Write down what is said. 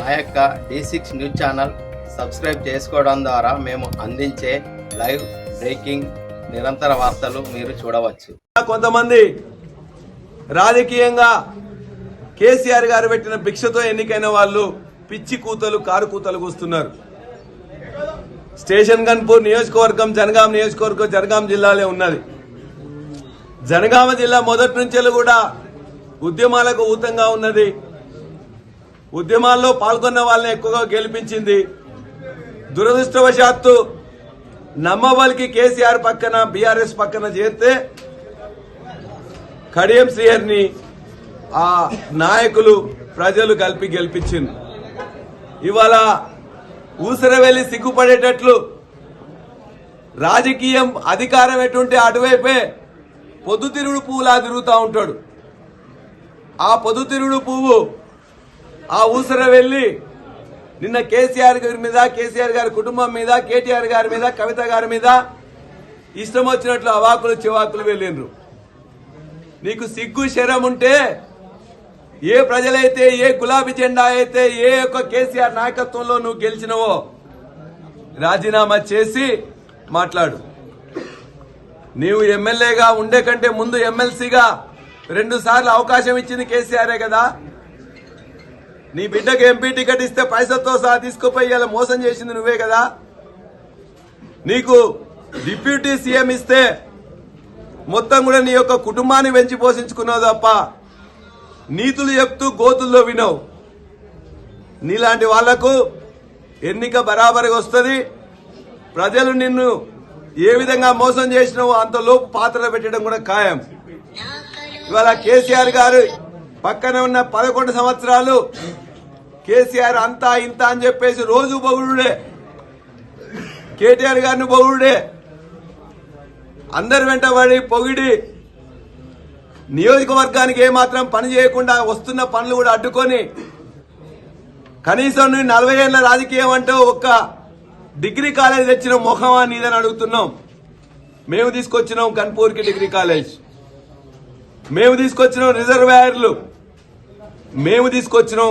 మా యొక్క D six news channel subscribe చేసుకోవడం ద్వారా మేము అందించే లైవ్ బ్రేకింగ్ నిరంతర వార్తలు మీరు చూడవచ్చు. కొంతమంది రాజకీయంగా కేసీఆర్ గారు పెట్టిన భిక్షతో ఎన్నికైన వాళ్ళు పిచ్చి కూతలు కారు కూతలు కూస్తున్నారు. స్టేషన్ గన్పూర్ నియోజకవర్గం జనగాం నియోజకవర్గం జనగాం జిల్లాలే ఉన్నది. జనగామ జిల్లా మొదటి నుంచెల్లు కూడా ఉద్యమాలకు ఊతంగా ఉన్నది. ఉద్యమాల్లో పాల్గొన్న వాళ్ళని ఎక్కువగా గెలిపించింది. దురదృష్టవశాత్తు నమ్మవలికి కేసీఆర్ పక్కన బీఆర్ఎస్ పక్కన చేస్తే కడియం శ్రీహరిని ఆ నాయకులు ప్రజలు కలిపి గెలిపించింది. ఇవాళ ఊసరవెళ్ళి సిగ్గుపడేటట్లు రాజకీయం అధికారం ఎటుంటే అటువైపే పొద్దుతిరుడు పువ్వులా తిరుగుతూ ఉంటాడు. ఆ పొద్దుతిరుడు పువ్వు ఆ ఊసర వెళ్ళి నిన్న కేసీఆర్ గారి మీద కేసీఆర్ గారి కుటుంబం మీద కేటీఆర్ గారి మీద కవిత గారి మీద ఇష్టం వచ్చినట్లు అవాకులు చివాకులు వెళ్ళిండ్రు. నీకు సిగ్గు శరం ఉంటే ఏ ప్రజలైతే ఏ గులాబీ జెండా అయితే ఏ యొక్క కేసీఆర్ నాయకత్వంలో నువ్వు గెలిచినవో రాజీనామా చేసి మాట్లాడు. నీవు ఎమ్మెల్యేగా ఉండే కంటే ముందు ఎమ్మెల్సీగా రెండు సార్లు అవకాశం ఇచ్చింది కేసీఆరే కదా. నీ బిడ్డకు ఎంపీ టికెట్ ఇస్తే పైసలతో సహా తీసుకుపోయి ఇలా మోసం చేసింది నువ్వే కదా? నీకు డిప్యూటీ సీఎం ఇస్తే మొత్తం కూడా నీ యొక్క కుటుంబాన్ని పెంచి పోషించుకున్నావు తప్ప నీతులు చెప్తూ గోతుల్లో వినవు. నీలాంటి వాళ్ళకు ఎన్నిక బరాబరిగా వస్తుంది. ప్రజలు నిన్ను ఏ విధంగా మోసం చేసినావో అంతలోపు పాత్ర పెట్టడం కూడా ఖాయం. ఇవాళ కేసీఆర్ గారు పక్కన ఉన్న పదకొండు సంవత్సరాలు. కేసీఆర్ అంతా ఇంత అని చెప్పేసి రోజు బొగుడుడే కేటీఆర్ గారిని బొగుడుడే అందరి వెంటబడి పొగిడి నియోజకవర్గానికి ఏమాత్రం పని చేయకుండా వస్తున్న పనులు కూడా అడ్డుకొని కనీసం నువ్వు నలభై ఏళ్ళ రాజకీయం అంటే ఒక్క డిగ్రీ కాలేజ్ తెచ్చిన మొహమా నీదని అడుగుతున్నాం. మేము తీసుకొచ్చినాం కన్పూర్కి డిగ్రీ కాలేజ్. మేము తీసుకొచ్చినాం రిజర్వాయర్లు. మేము తీసుకొచ్చినాం